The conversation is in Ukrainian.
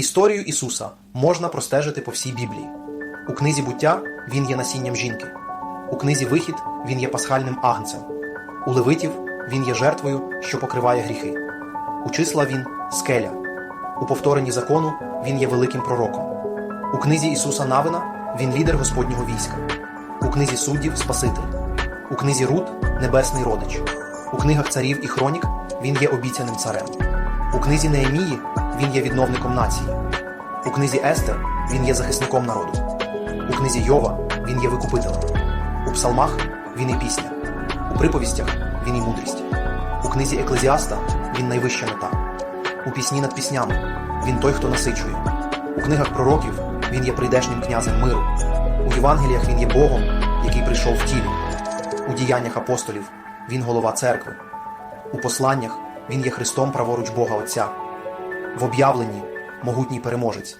Історію Ісуса можна простежити по всій Біблії. У книзі буття він є насінням жінки. У книзі Вихід він є пасхальним агнцем. У Левитів він є жертвою, що покриває гріхи. У числа він скеля. У повторенні закону він є великим пророком. У книзі Ісуса Навина він лідер Господнього війська. У книзі суддів Спаситель. У книзі Рут Небесний родич. У книгах царів і хронік він є обіцяним царем. У книзі Неемії він є відновником нації. У книзі Естер він є захисником народу. У книзі Йова він є викупителем. У псалмах він і пісня. У приповістях він і мудрість. У книзі Еклезіаста він найвища мета. У пісні над піснями він той, хто насичує. У книгах пророків він є прийдешнім князем миру. У Євангеліях він є Богом, який прийшов в тілі. У діяннях апостолів він голова церкви. У посланнях він є Христом праворуч Бога Отця. В об'явленні могутній переможець.